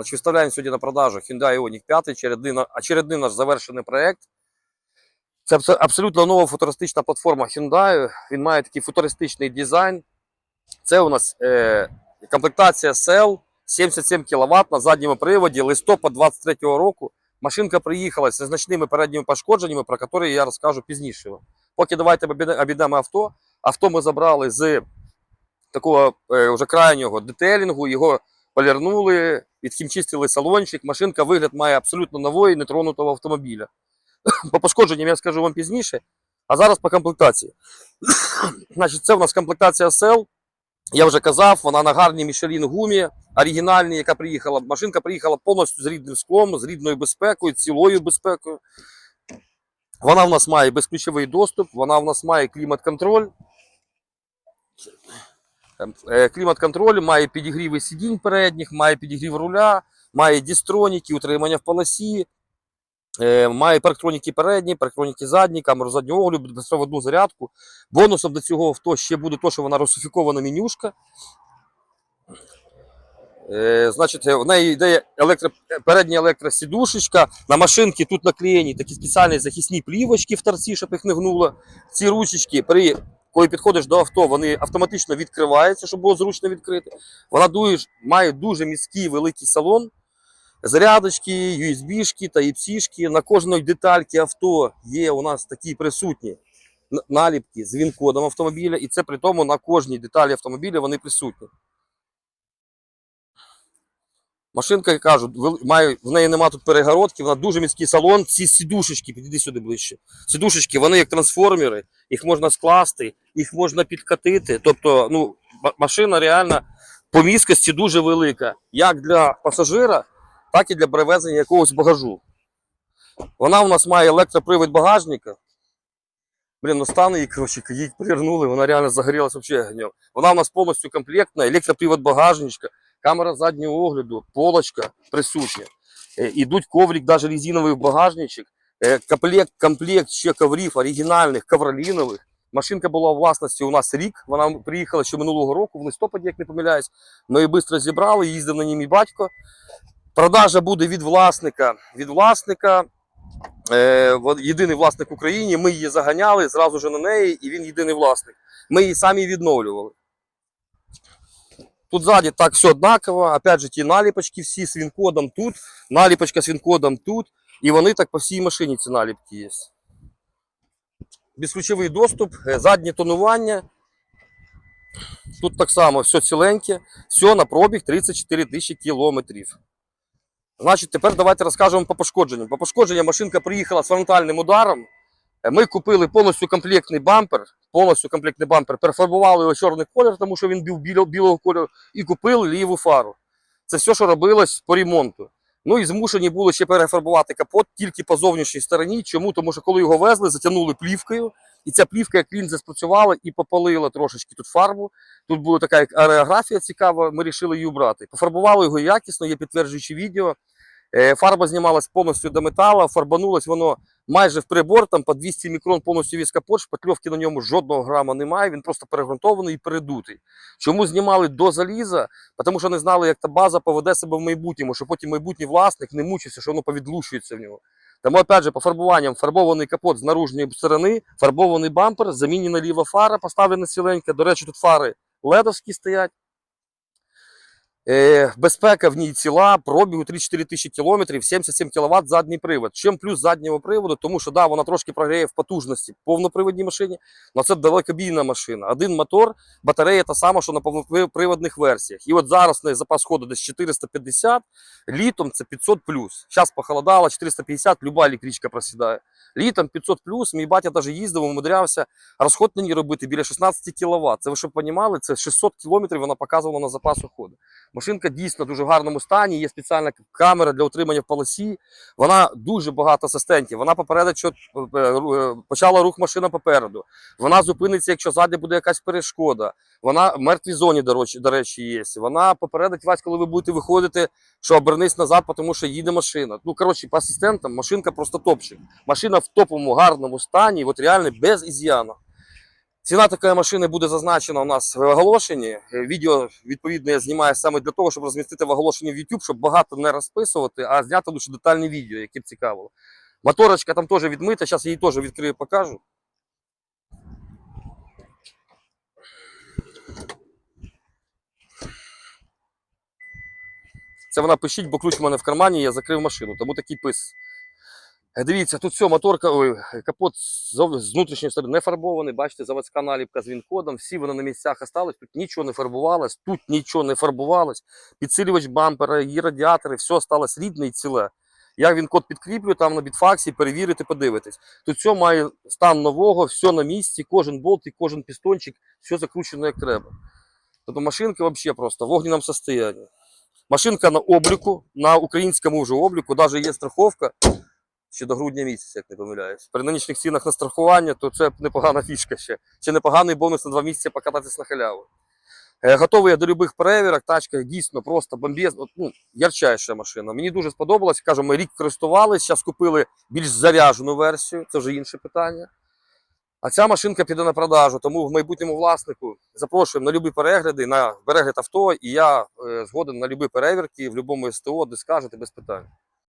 Значить, виставляємо сьогодні на продажу Hyundai Ioniq 5, очередний, очередний наш завершений проект. Це абсолютно нова футуристична платформа Hyundai. Він має такий футуристичний дизайн. Це у нас е, комплектація Cell 77 кВт на задньому приводі, листопад 23 року. Машинка приїхала зі значними передніми пошкодженнями, про які я розкажу пізніше. Поки давайте обійдемо авто. Авто ми забрали з такого е, вже крайнього детелінгу, його полірнули, відхімчистили салончик. Машинка вигляд має абсолютно нової, нетронутого автомобіля. По пошкодженням я скажу вам пізніше. А зараз по комплектації. Значить, це у нас комплектація Cell. Я вже казав, вона на гарній Michelin гумі, оригінальній, яка приїхала. Машинка приїхала повністю з рідним склом, з рідною безпекою, цілою безпекою. Вона в нас має безключовий доступ, вона в нас має клімат-контроль. Е, Клімат-контроль має підігріви сидінь передніх, має підігрів руля, має дістроніки, утримання в полосі, е, має парктроніки передні, парктроніки задні, камеру заднього огляду, безпроводну зарядку. Бонусом до цього авто ще буде те, що вона русифікована менюшка. Е, значить, в неї йде електро, передня електросідушечка. На машинці тут наклеєні такі спеціальні захисні плівочки в торці, щоб їх не гнуло. Ці ручечки, при, коли підходиш до авто, вони автоматично відкриваються, щоб було зручно відкрити. Вона дуже, має дуже міський великий салон. Зарядочки, USB-шки та шки На кожної детальці авто є у нас такі присутні наліпки з він-кодом автомобіля, і це при тому на кожній деталі автомобіля вони присутні. Машинка, я кажу, має, в неї нема тут перегородки, вона дуже міський салон. Ці сідушечки, підійди сюди ближче. Сідушечки, вони як трансформери, їх можна скласти, їх можна підкатити. Тобто, ну, машина реально по міськості дуже велика, як для пасажира, так і для перевезення якогось багажу. Вона у нас має електропривід багажника. Блін, ну стане її, коротше, її привернули, вона реально загорілася взагалі огнем. Вона у нас повністю комплектна, електропривод багажничка, камера заднього огляду, полочка присутня. Е, Ідуть коврик, навіть резиновий багажничок. Е, Комплект, комплект ще коврів оригінальних, ковролінових. Машинка була у власності у нас рік. Вона приїхала ще минулого року, в листопаді, як не помиляюсь. Ми її швидко зібрали, їздив на ній мій батько. Продажа буде від власника. Від власника. Е, єдиний власник в Україні. Ми її заганяли зразу ж на неї, і він єдиний власник. Ми її самі відновлювали. Тут ззаді так все однаково. Опять же, ті наліпочки всі з він-кодом тут, наліпочка з він-кодом тут. І вони так по всій машині ці наліпки є. Безключовий доступ, е, заднє тонування. Тут так само все ціленьке, все на пробіг 34 тисячі кілометрів. Значить, тепер давайте розкажемо по пошкодженням. По пошкодженням машинка приїхала з фронтальним ударом. Е, Ми купили повністю комплектний бампер, повністю комплектний бампер, перефарбували його чорний колір, тому що він був біло- білого кольору, і купили ліву фару. Це все, що робилось по ремонту. Ну і змушені були ще перефарбувати капот тільки по зовнішній стороні. Чому? Тому що коли його везли, затягнули плівкою, і ця плівка, як лінза, спрацювала і попалила трошечки тут фарбу. Тут була така ареографія цікава, ми вирішили її брати. Пофарбували його якісно, є підтверджуючі відео. Е, Фарба знімалась повністю до металу, фарбанулось воно майже в прибор, там по 200 мікрон повністю весь капот, шпатльовки на ньому жодного грама немає, він просто перегрунтований і передутий. Чому знімали до заліза? Тому що не знали, як та база поведе себе в майбутньому, що потім майбутній власник не мучився, що воно повідлушується в нього. Тому, опять же, по фарбуванням фарбований капот з наружньої сторони, фарбований бампер, замінена ліва фара, поставлена ціленька. До речі, тут фари ледовські стоять. Е, безпека в ній ціла, пробігу 3-4 тисячі кілометрів, 77 кВт задній привод. Чим плюс заднього приводу, тому що да, вона трошки програє в потужності повноприводній машині, але це далекобійна машина. Один мотор, батарея та сама, що на повноприводних версіях. І от зараз неї запас ходу десь 450, літом це 500 плюс. Зараз похолодало, 450, люба електричка просідає. Літом 500 плюс, мій батя навіть їздив, умудрявся розход на ній робити біля 16 кВт. Це ви щоб розуміли, це 600 км вона показувала на запасу ходу. Машинка дійсно в дуже гарному стані. Є спеціальна камера для утримання в полосі. Вона дуже багато асистентів. Вона попередить, що е, е, почала рух машина попереду. Вона зупиниться, якщо ззаді буде якась перешкода. Вона в мертвій зоні, до речі, є. Вона попередить вас, коли ви будете виходити, що обернись назад, тому що їде машина. Ну, коротше, по асистентам машинка просто топчик. Машина в топовому гарному стані, от реально без із'яну. Ціна такої машини буде зазначена у нас в оголошенні. Відео, відповідно, я знімаю саме для того, щоб розмістити в оголошенні в YouTube, щоб багато не розписувати, а зняти лише детальне відео, яке б цікавило. Моторочка там теж відмита, зараз її теж відкрию, покажу. Це вона пишіть, бо ключ у мене в кармані, я закрив машину, тому такий пис. Е, Дивіться, тут все, моторка, ой, капот з внутрішньої сторони не фарбований, бачите, заводська наліпка з він-кодом, всі вони на місцях остались, тут нічого не фарбувалось, тут нічого не фарбувалось, підсилювач бампера, її радіатори, все осталось рідне і ціле. Я він код підкріплю там на бітфаксі, перевірити, подивитись. Тут все має стан нового, все на місці, кожен болт і кожен пістончик, все закручено як треба. Тобто машинка взагалі просто в огненном состоянии. Машинка на обліку, на українському вже обліку, навіть є страховка ще до грудня місяця, як не помиляюсь. При нинішніх цінах на страхування, то це непогана фішка ще. Ще непоганий бонус на два місяці покататись на халяву. Е, Готовий я до любих перевірок, тачка дійсно просто бомбезна, ну, ярчайша машина. Мені дуже сподобалось. Кажу, ми рік користувалися, зараз купили більш заряджену версію, це вже інше питання. А ця машинка піде на продажу, тому в майбутньому власнику запрошуємо на любі перегляди, на перегляд авто, і я е, згоден на любі перевірки в будь-якому СТО, де скажете без питань.